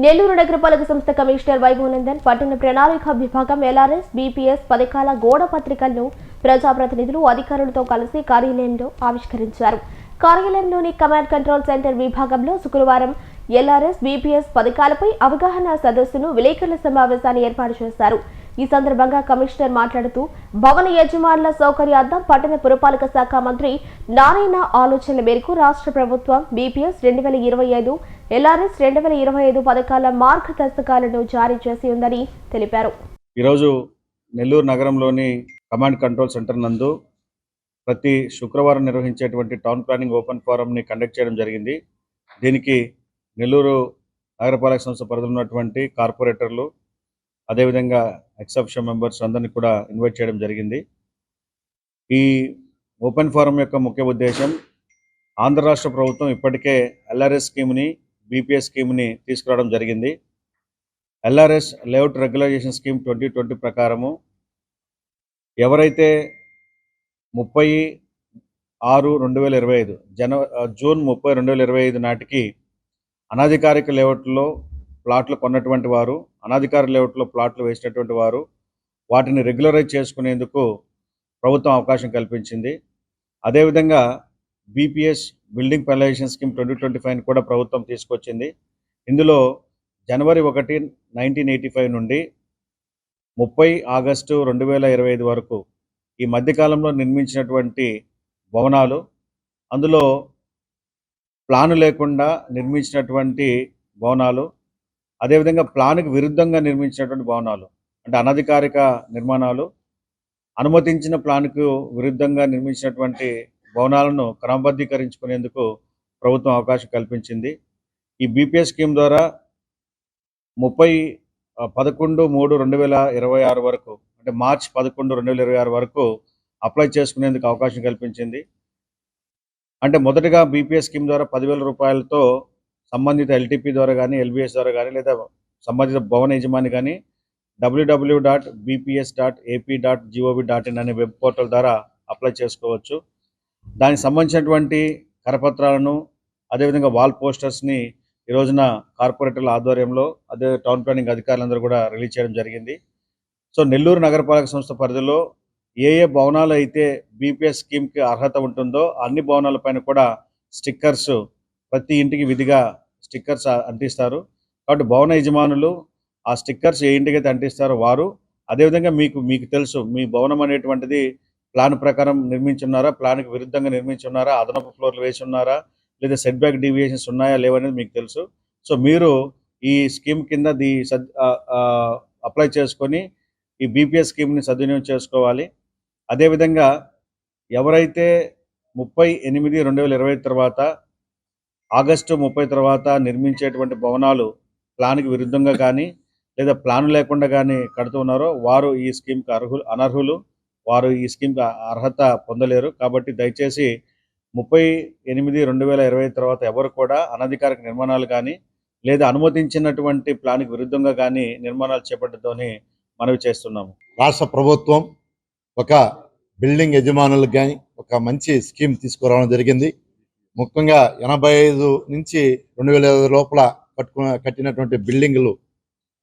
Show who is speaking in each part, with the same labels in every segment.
Speaker 1: నెల్లూరు నగరపాలక సంస్థ కమిషనర్ వైభవనందన్ పట్టణ ప్రణాళిక విభాగం ఎల్ఆర్ఎస్ బీపీఎస్ పథకాల గోడ పత్రికలను ప్రజాప్రతినిధులు అధికారులతో కలిసి కార్యాలయంలో ఆవిష్కరించారు. కార్యాలయంలోని కమాండ్ కంట్రోల్ సెంటర్ విభాగంలో శుక్రవారం ఎల్ఆర్ఎస్ బీపీఎస్ పథకాలపై అవగాహన సదస్సును విలేకరుల సమావేశాన్ని ఏర్పాటు చేశారు. ఈ సందర్భంగా కమిషనర్ మాట్లాడుతూ భవన యజమానుల సౌకర్యార్థం పట్టణ పురపాలక శాఖ మంత్రి నారాయణ ఆలోచనల మేరకు రాష్ట్ర ప్రభుత్వం బీపీఎస్ రెండు వేల ఇరవై ఐదు ఎల్ఆర్ఎస్ రెండు వేల ఇరవై ఐదు పథకాల మార్గదర్శకాలను జారీ చేసి ఉందని తెలిపారు.
Speaker 2: ఈరోజు నెల్లూరు నగరంలోని కమాండ్ కంట్రోల్ సెంటర్ నందు ప్రతి శుక్రవారం నిర్వహించేటువంటి టౌన్ ప్లానింగ్ ఓపెన్ ఫోరంని కండక్ట్ చేయడం జరిగింది. దీనికి నెల్లూరు నగరపాలక సంస్థ పరిధిలో ఉన్నటువంటి కార్పొరేటర్లు అదేవిధంగా ఎక్సెప్షన్ మెంబర్స్ అందరినీ కూడా ఇన్వైట్ చేయడం జరిగింది. ఈ ఓపెన్ ఫోరం యొక్క ముఖ్య ఉద్దేశం ఆంధ్ర రాష్ట్ర ప్రభుత్వం ఇప్పటికే ఎల్ఆర్ఎస్ స్కీమ్ని బీపీఎస్ స్కీమ్ని తీసుకురావడం జరిగింది. LRS layout regularisation scheme twenty twenty ప్రకారము ఎవరైతే ముప్పై ఆరు రెండు వేల ఇరవై ఐదు జన జూన్ ముప్పై రెండు వేల ఇరవై ఐదు నాటికి అనధికారిక లేఅవుట్లో ప్లాట్లు కొన్నటువంటి వారు అనధికార లేఅవుట్లో ప్లాట్లు వేసినటువంటి వారు వాటిని రెగ్యులరైజ్ చేసుకునేందుకు ప్రభుత్వం అవకాశం కల్పించింది. అదేవిధంగా BPS building penalisation scheme twenty twenty five కూడా ప్రభుత్వం తీసుకొచ్చింది. ఇందులో జనవరి ఒకటి నైన్టీన్ ఎయిటీ ఫైవ్ నుండి ముప్పై ఆగస్టు రెండు వేల ఇరవై ఐదు వరకు ఈ మధ్యకాలంలో నిర్మించినటువంటి భవనాలు అందులో ప్లాను లేకుండా నిర్మించినటువంటి భవనాలు అదేవిధంగా ప్లాన్కి విరుద్ధంగా నిర్మించినటువంటి భవనాలు అంటే అనధికారిక నిర్మాణాలు అనుమతించిన ప్లాన్కు విరుద్ధంగా నిర్మించినటువంటి భవనాలను క్రమబద్ధీకరించుకునేందుకు ప్రభుత్వం అవకాశం కల్పించింది. ఈ బీపీఎస్ స్కీమ్ ద్వారా ముప్పై పదకొండు మూడు రెండు వేల ఇరవై ఆరు వరకు అంటే మార్చ్ పదకొండు రెండు వేల ఇరవై ఆరు వరకు అప్లై చేసుకునేందుకు అవకాశం కల్పించింది. అంటే మొదటగా బీపీఎస్ స్కీమ్ ద్వారా పదివేల రూపాయలతో సంబంధిత ఎల్టీపీ ద్వారా కానీ ఎల్బిఎస్ ద్వారా కానీ లేదా సంబంధిత భవన యజమాని కానీ W W dot BPS dot AP dot gov dot in అనే వెబ్ పోర్టల్ ద్వారా అప్లై చేసుకోవచ్చు. దానికి సంబంధించినటువంటి కరపత్రాలను అదేవిధంగా వాల్ పోస్టర్స్ని ఈ రోజున కార్పొరేటర్ల ఆధ్వర్యంలో అదే టౌన్ ప్లానింగ్ అధికారులందరూ కూడా రిలీజ్ చేయడం జరిగింది. సో నెల్లూరు నగరపాలక సంస్థ పరిధిలో ఏ ఏ భవనాలు అయితే బీపీఎస్ స్కీమ్కి అర్హత ఉంటుందో అన్ని భవనాలపైన కూడా స్టిక్కర్స్ ప్రతి ఇంటికి విధిగా స్టిక్కర్స్ అంటిస్తారు. కాబట్టి భవన యజమానులు ఆ స్టిక్కర్స్ ఏ ఇంటికి అయితే అంటిస్తారో వారు అదేవిధంగా మీకు మీకు తెలుసు మీ భవనం అనేటువంటిది ప్లాన్ ప్రకారం నిర్మించున్నారా ప్లాన్కి విరుద్ధంగా నిర్మించున్నారా అదనపు ఫ్లోర్లు వేసి ఉన్నారా లేదా సెట్ బ్యాక్ డీవియేషన్స్ ఉన్నాయా లేవనేది మీకు తెలుసు. సో మీరు ఈ స్కీమ్ కింద ది అప్లై చేసుకొని ఈ బీపీఎస్ స్కీమ్ని సద్వినియోగం చేసుకోవాలి. అదేవిధంగా ఎవరైతే ముప్పై ఎనిమిది రెండు వేల ఇరవై తర్వాత ఆగస్టు ముప్పై తర్వాత నిర్మించేటువంటి భవనాలు ప్లాన్కి విరుద్ధంగా కానీ లేదా ప్లాన్ లేకుండా కానీ కడుతున్నారో వారు ఈ స్కీమ్కి అర్హులు అనర్హులు. వారు ఈ స్కీమ్కి అర్హత పొందలేరు. కాబట్టి దయచేసి ముప్పై ఎనిమిది రెండు వేల ఇరవై తర్వాత ఎవరు కూడా అనధికారిక నిర్మాణాలు కానీ లేదా అనుమతించినటువంటి ప్లాన్కి విరుద్ధంగా కానీ నిర్మాణాలు చేపట్టడంతోని మనవి చేస్తున్నాము.
Speaker 3: రాష్ట్ర ప్రభుత్వం ఒక బిల్డింగ్ యజమానులకు కానీ ఒక మంచి స్కీమ్ తీసుకురావడం జరిగింది. ముఖ్యంగా ఎనభై ఐదు నుంచి రెండు వేల ఐదు లోపల కట్టుకున్న కట్టినటువంటి బిల్డింగులు.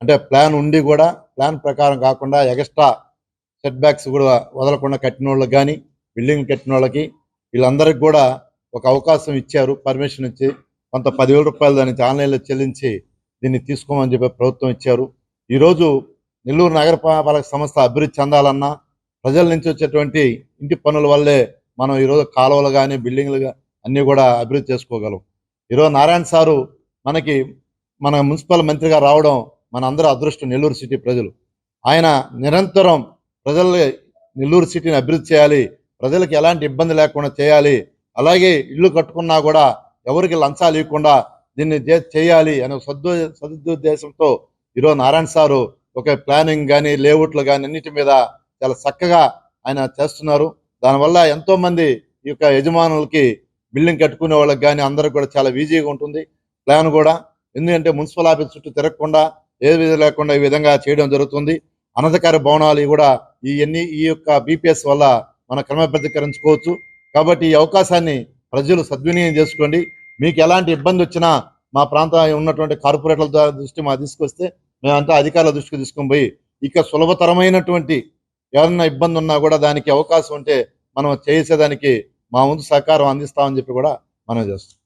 Speaker 3: అంటే ప్లాన్ ఉండి కూడా ప్లాన్ ప్రకారం కాకుండా ఎక్స్ట్రా సెట్ బ్యాక్స్ కూడా వదలకుండా కట్టిన వాళ్ళకి కానీ బిల్డింగ్ కట్టిన వాళ్ళకి వీళ్ళందరికీ కూడా ఒక అవకాశం ఇచ్చారు. పర్మిషన్ ఇచ్చి కొంత పదివేల రూపాయలు దాన్ని ఆన్లైన్లో చెల్లించి దీన్ని తీసుకోమని చెప్పి ప్రభుత్వం ఇచ్చారు. ఈరోజు నెల్లూరు నగరపాలక సంస్థ అభివృద్ధి చెందాలన్నా ప్రజల నుంచి వచ్చేటువంటి ఇంటి పనుల వల్లే మనం ఈరోజు కాలువలు కానీ బిల్డింగ్లు గా- అన్నీ కూడా అభివృద్ధి చేసుకోగలం. ఈరోజు నారాయణ సారు మనకి మన మున్సిపల్ మంత్రిగా రావడం మన అందరూ అదృష్టం నెల్లూరు సిటీ ప్రజలు. ఆయన నిరంతరం ప్రజలు నెల్లూరు సిటీని అభివృద్ధి చేయాలి ప్రజలకు ఎలాంటి ఇబ్బంది లేకుండా చేయాలి అలాగే ఇల్లు కట్టుకున్నా కూడా ఎవరికి లంచాలు ఇవ్వకుండా దీన్ని చేయాలి అనే సద్దు సదుద్దేశంతో ఈరోజు నారాయణ సారు ఒక ప్లానింగ్ కానీ లేఅవుట్లు కానీ అన్నిటి మీద చాలా చక్కగా ఆయన చేస్తున్నారు. దానివల్ల ఎంతోమంది ఈ యొక్క యజమానులకి బిల్డింగ్ కట్టుకునే వాళ్ళకి కానీ అందరికి కూడా చాలా ఈజీగా ఉంటుంది. ప్లాన్ కూడా ఎందుకంటే మున్సిపల్ ఆఫీస్ చుట్టూ తిరగకుండా ఏ విధంగా లేకుండా ఈ విధంగా చేయడం జరుగుతుంది. అనధికార భవనాలు కూడా ఈ ఎన్ని ఈ యొక్క బీపీఎస్ వల్ల మనం క్రమబద్ధీకరించుకోవచ్చు కాబట్టి ఈ అవకాశాన్ని ప్రజలు సద్వినియోగం చేసుకోండి. మీకు ఎలాంటి ఇబ్బంది వచ్చినా మా ప్రాంతం ఉన్నటువంటి కార్పొరేటర్ల ద్వారా దృష్టి మా తీసుకొస్తే మేమంతా అధికారుల దృష్టికి తీసుకొని పోయి ఇక సులభతరమైనటువంటి ఏదన్నా ఇబ్బంది ఉన్నా కూడా దానికి అవకాశం ఉంటే మనం చేసేదానికి మా ముందు సహకారం అందిస్తామని చెప్పి కూడా మనం చేస్తాం